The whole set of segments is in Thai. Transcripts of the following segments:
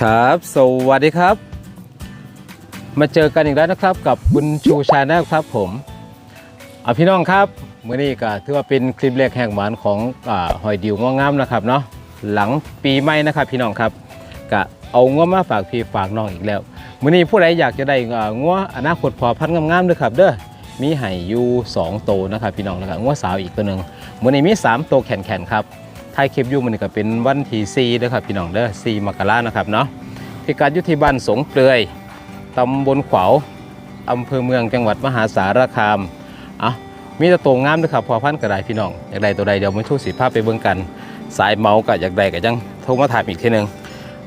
ครับ สวัสดีครับ มาเจอกันอีกแล้วนะครับ กับบุญชูชาแนลครับผมอพี่น้องครับมื่อนี้ก็ถือว่าเป็นคลิปแรกแห่งหวานของอหอยดิวงองามนะครับเนาะหลังปีใหม่นะครับพี่น้องครับก็เอาง้วมาฝากพี่ฝากน้องอีกแล้วมื่อนี้ผู้ใดอยากจะได้อ่าง้วอนาคตพอพันงามๆด้วยครับ เด้อมีไห่อยู่2โตวนะครับพี่น้องแล้วก็ง้วสาวอีกตัวหนึ่งมื่อนี้มี3โตวแข็งๆครับ ท้ายคลิปอยู่มันก็เป็นวันที่4เด้อครับพี่น้องเด้อ4มกรานะครับเนาะพิกัดอยุทธิบ้านสงเปลือยตำบลขวาวอำเภอเมืองจังหวัดมหาสารคามอะมีตะตรงงามด้วยครับพอพันกระไดพี่น้องอยากได้ตัวใดเดี๋ยวมาชูสีภาพไปเบิ่งกัน สายเมาก็อยากได้ก็ยังโทรมาถามอีกทีหนึง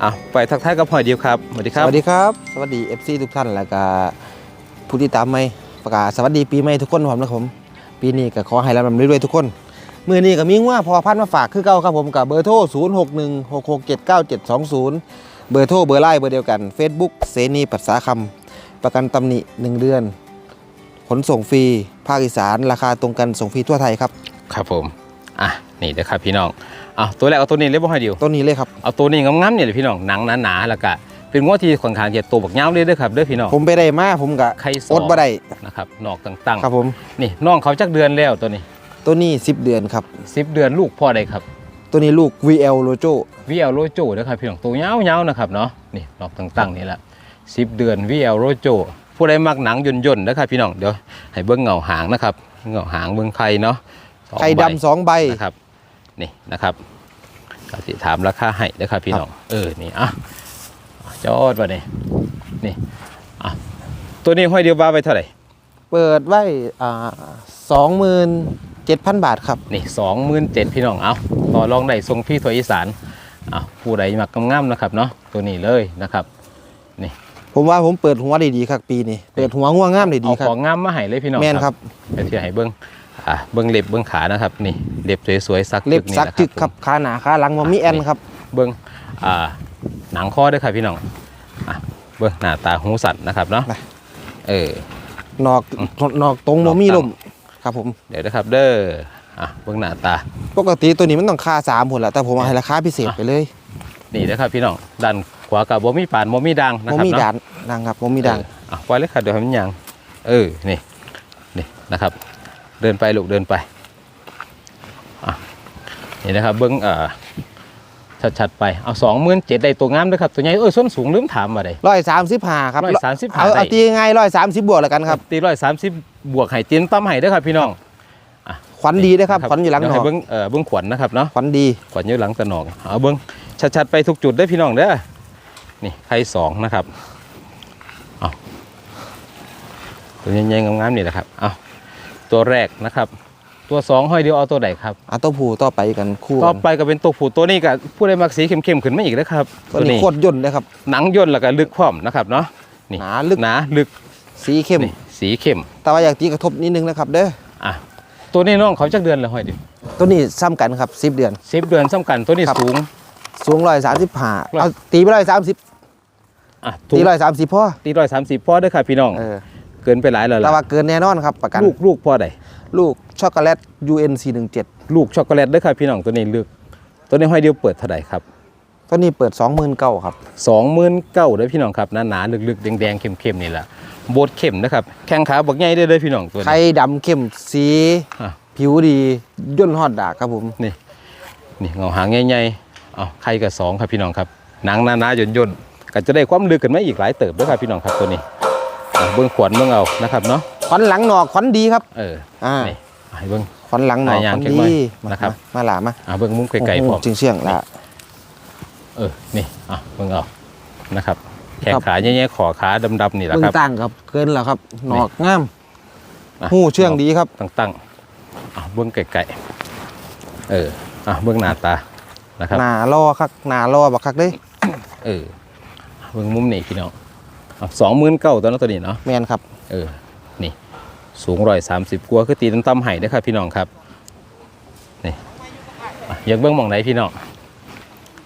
อะไปทักทายกับพ่อยเดียวครับสวัสดีครับสวัสดีครับ สวัสดี FC ทุกท่านแล้วก็ผู้ที่ตามไม่ประกาศสวัสดีปีใหม่ทุกคนผมนะครับผม ปีนี้ก็ขอให้รับรวยๆทุกคน มือนี้ก็มีว่าพอพันมาฝากคือเก่าครับผมกับเบอร์โทร 0 6 1 6 6 7 9 7 2 0 เบอร์โทรเบอร์ไลน์เบอร์เดียวกัน Facebook เสนีปัสสาคำประกันตำหนิ 1 เดือน ขนส่งฟรี ภาคอีสานราคาตรงกันส่งฟรีทั่วไทยครับ ครับผม อะ นี่เด้อครับพี่น้องอะตัวแรกเอาตัวนี้เรียบร้อยเดียวต้นนี้เลยครับ เอาตัวนี้งามๆเนี่ยเลยพี่น้องหนังหนาๆแล้วก็เป็นงวดที่ค่อนข้างจะตัวบักยาวเลยเด้อครับเด้อพี่น้องผมไปได้มาผมก็ไข่สออดบ่ได้นะครับนอกต่างครับผมๆนี่น้องเขาจักเดือนแล้วตัวนี้ ตัวนี้ 10 เดือนครับ 10 เดือนลูกพ่อใดครับ ตัวนี้ลูก VL Lojo วีเอลโรโจนะครับพี่น้องตัวยาวๆนะครับเนาะนี่นอกต่างๆนี่แหละ10 เดือนวีเอลโรโจผู้ใดมักหนังย่นๆนะครับพี่น้องเดี๋ยวให้เบิ้งเงาหางนะครับเงาหางเบิ้งไข่เนาะสองไข่ใบดำสองใบนะครับนี่นะครับก็สิถามราคาให้นะครับพี่น้องเออนี่อะจอดวะนี่นี่อะตัวนี้ห้อยเดียวบ้าไปเท่าไหร่เปิดไว้อ่าสองหมื่น เจ็ดพันบาทครับ นี่สองหมื่นเจ็ดพี่น้องเอาต่อรองได้ทรงพี่ถวยอีสานอะผู้ใดมักงามๆนะครับเนาะตัวนี้เลยนะครับผมว่าผมเปิดหัวได้ดีครับปีนี้เปิดหัวง่วงงามได้ดีเอาครัขบ องงามมาให้เลยพี่น้องแม่นครับ ไปเที่ยวให้เบิ้งอะเบิ้งเล็บเบิ้งขานะครับนี่เล็บสวยๆสักเล็บนี่สักนะจึกครับขาหนาขาหลังมันมีแอนครับ เบิ้งอ่าหนังข้อด้วยครับพี่น้องอะเบิ้งหน้าตาหูสัตว์นะครับเนาะ ไป เออ นอกนอกตรงนมัอกมีตั้งลม ครับผมเดี๋ยวนะครับเด้ออะเบิ้งหน้าตา ปกติตัวนี้มันต้องค่าสามผลแหละแต่ผมเอาให้ราคาพิเศษไปเลยนี่นะครับพี่น้องด้านขวากับบ่มีปานบ่มีดังนะมันครับมีเนาะด่านดังครับมันมีดังเอออะปล่อยเลยครับเดี๋ยวให้มันยังเออนี่นี่นะครับ เดินไปลูกเดินไปอะนี่นะครับเบิ้งอ่าชัดๆไปเอาสองหมื่นเจ็ดได้ตัวงามด้วยครับตัวใหญ่เออส้นสูงลืมถามมาเลย ร้อยสามสิบห้าครับ135เอาได้เอาตีง่ายร้อยสามสิบบวกแล้วกันครับตีร้อยสามสิบ บวกไห่ตีนตั้มไห่ด้วยครับพี่น้องขวัญดีนะครับขวัญอยู่หลังหนเดี๋วอให้กเบิ้งเออเบิ้งขวัญนะครับเนาะขวัญดีขวัญอยู่หลังตะหนอกเอาเบิ้งชัดๆไปทุกจุดได้อพี่น้องเด้อนี่ไข่สองนะครับเอาตัวใหญ่ๆงามๆนี่แหละครับเอาตัวแรกนะครับ ตัวสองห้อยเดียวเอาตัวไหนครับเอาตัวผู้ต่อไปกันคู่ต่อกันไปก็เป็นตัวผู้ตัวนี้ก็ผู้ใดมักสีเข้มๆขึ้นมาอีกนะครับ ตัวนี้โคตรย่นเลยครับหนังย่นแล้วก็ลึกพร้อมนะครับเนาะนี่หนาลึกหนาลึกสีเข้มนี่ สีเข้ม แต่ว่าอยากตีกระทบนิดนึงนะครับเด้ออะตัวนี้น้องเขาจักเดือนแล้วห้อยเดียวตัวนี้ซ้ำกันครับสิบเดือน สิบเดือนสำคัญตัวนี้ครับ สูง สูงร้อยสามสิบห้าร้อย เอาตีไปร้อยสามสิบอะตีร้อยสามสิบพ่อตีร้อยสามสิบพ่อเด้อค่ะพี่น้อง เออเกินไปหลายแล้วแต่ล่ะว่าเกินแน่นอนครับประกัน ลูกลูกพ่อใดลูกช็อกโกแลต UNC 1 7 ลูกช็อกโกแลตเด้อค่ะพี่น้องตัวนี้ลึก ตัวนี้ห้อยเดียวเปิดเท่าไหร่ครับตัวนี้เปิด29,000ครับ สองหมื่นเก้าเด้อพี่น้องครับหนาหนาๆลึกๆแดงๆเข้มๆนี่แหละ โบดเข้มนะครับ แข้งขาบักใหญ่เด้อเด้อพี่น้องตัวไข่นี้ดำเข้มสีอะ ผิวดีย่นฮอดดากครับผม นี่นี่เงาหางใหญ่ๆเอาไข่กับสองครับพี่น้องครับหนังหนาๆย่นๆก็จะได้ความลึกกันมาอีกหลายเติบเด้อครับพี่น้องครับตัวนี้อะเบิ้งขวัญเบิ้งเอานะครับเนาะขวัญหลังหนอกขวัญดีครับ เอออ่า นี่ให้เบิ้ง ขวัญหลังหนอกหลายอย่างขวัญเก็บไว้ดีนะครับ มามาหลามาอะเบิ้งมุมไกลๆพร้อมจริงเชียงๆละเออนี่อะเบิ่งเอานะครับ แขนครับขาแย่ๆขอขาดำๆนี่แหละเบิ่คงรับต่างครับเกินแล้วครับหนอกงามอะหูเชื่องดีครับตั้งๆอะเบิ่งไกลๆเอออะเบิ่งหน้าตานะครับหน้ารอคักหน้ารอบักคักเด้ยเออเบิ่งมุมนี่พี่น้องสองหมื่นเก้าตัวนั้นตัวนี้เนาะแมนครับเออนี่สูงร้อยสามสิบกว่าคือตีต่ำๆไห้เด้อครับพี่น้องครับนี่อะอยากเบิ่งหมองไหนพี่น้อง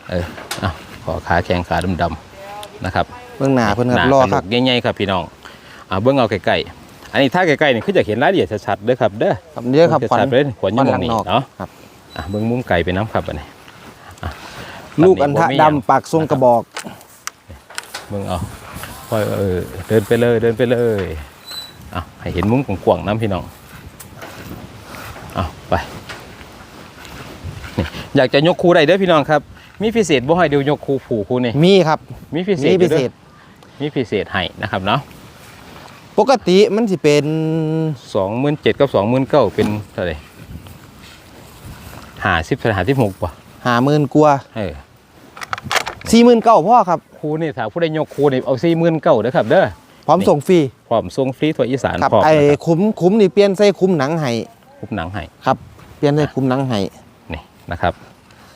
เอออะขอขาแข้งขาดำๆ นะครับเบิ่งหน้าเพิ่นครับหน้ารอคัคักกใหญ่ๆครับพี่น้องอ่าเบื้องเอาใกล้ๆอันนี้ถ้าใกล้ๆนี่คือจะเห็นรายละเอียดชัดๆเด้อครับเด้อครับเดี๋ยวครับขวัญชัดๆไปเลยขวัญอยังมองนี่ขวัญหลังนอกเนาะครับอะเบื้องมุมไก่ไปน้ำครับอันนี้อะลูกอันทะบ่มีหยังดำปากทรงกระบอกมึงเอาปล่อยเออเดินไปเลยเดินไปเลยอะให้เห็นมุมกว้างๆน้ำพี่น้องเอาไปนี่อยากจะยกคูได้เด้อพี่น้องครับ มีพิเศษบ่ให้เดียวยกคูผูคูนี่มีครับ มีพิเศษมีอยู่พิเศด้อษมีพิเศษให้นะครับเนาะปกติมันสิเป็นสองหมื่นเจ็ดกับสองหมื่นเก้าเป็นเท่าไหร่หาสิบหาสิบหกป่ะหาหมื่นกว่าเออสี่หมื่นเก้าพ่อครับครูนี่ถ้าผู้ใดยกครูนี่เอาสี่หมื่นเก้าเด้อครับเด้อพร้อมนี่ส่งฟรีพร้อมส่งฟรีทั่วอีสานครับพร้อมไอ้นะครับคุ้มคุ้มนี่เปลี่ยนใส่คุ้มหนังไห้คุบหนังให้ครับ เปลี่ยนใส่คุ้มหนังไห้นี่นะครับ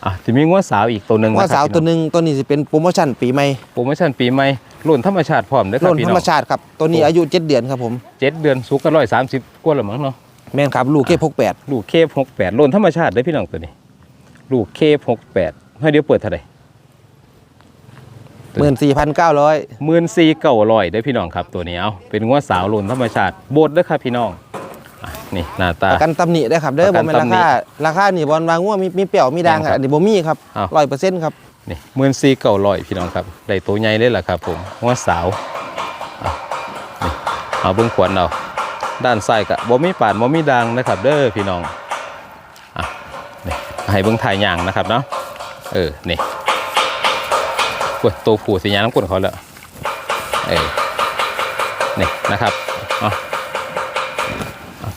อะจะมีง้วสาวอีกตัวหนึ่งว่านะครับสาวตัวหนึ่งตัวนี้สิเป็นโปรโมชั่นปีใหม่โปรโมชั่นปีใหม่รุ่นธรรมชาติพร้อมเด้อครัรุ่บนพี่ธรน้รอมงชาติครับตัวนี้อายุเจ็ดเดือนครับผมเจ็ดเดือนสูงกันร้อยสามสิบกว่าแล้วมั้งเนาะแม่นครับลูกเก็บพกแปดลูกเคฟหกแปดรุ่นธรรมชาติเด้อพี่น้องตัวนี้ ลูกเคฟหกแปดให้เดี๋ยวเปิดเท่าไหร่ หมื่นสี่พันเก้าร้อยหมื่นสี่เก้าร้อยได้อพี่น้องครับตัวนี้เอาเป็นง้วสาวหลุนธรรมชาติโบดเด้อครับพี่น้องอะ นี่หน้าตา ประกันตำหนิได้ครับเด้อประบกัอนมเป็นราตำหนิคาราคานี่บอลวางว่ามีมีเปรี้ยวมีด่างแม่นครับอันนี้บ่มีครับอ้าว ร้อยเปอร์เซ็นต์ครับนี่หมื่นสี่เก้าร้อยพี่น้องครับได้ตัวใหญ่เลยล่ะครับผมง้วสาวอะนี่เอาเบิ้งขวานเอาด้านซ้ายกะบ่มีปานบ่มีดังนะครับ เด้อพี่น้องอะนี่ให้เบิ้งถ่ายอย่างนะครับเนาะเออนี่กดตัวผูสียางน้ำกดเขาแล้วเออนี่นะครับเอา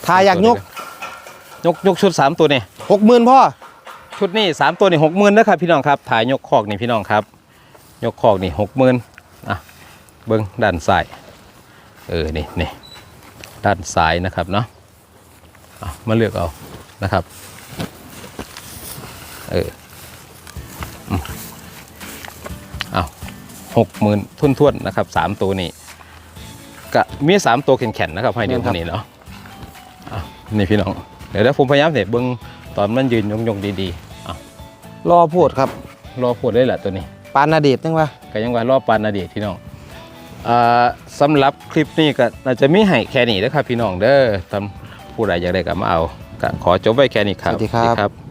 ถ้าอยากยก ยกยกชุดสามตัวนี่หกหมื่นพ่อชุดนี้สามตัวนี่หกหมื่นนะครับพี่น้องครับถ่ายยกคอกนี่พี่น้องครับ ยกคอกนี่หกหมื่นอะเบิ้งด้านซ้ายเออนี่นี่ด้านซ้ายนะครับเนาะอะมาเลือกเอานะครับเอออืมเอาหกหมื่นทุ่นๆนะครับสามตัวนี้ก็มีสามตัวแข็งๆนะครับให้เดียวเท่านี้เนาะอะ นี่พี่น้อง เดี๋ยวถ้าผมพยายามเนี่ยเบิ้งตอนมันยืนยงๆดีๆอะรอโพดครับ รอพูดได้แหละตัวนี้ ปานนาเดชนึงวะก็ยังว่ารอปานนาเดชพี่น้องอ่าสำหรับคลิปนี้ก็น่าจะมีให้แค่นี้นะครับพี่น้องเด้อทำผู้ใดอยากได้ก็มาเอาก็ขอจบไว้แค่นี้ครับสวัสดีครับครับ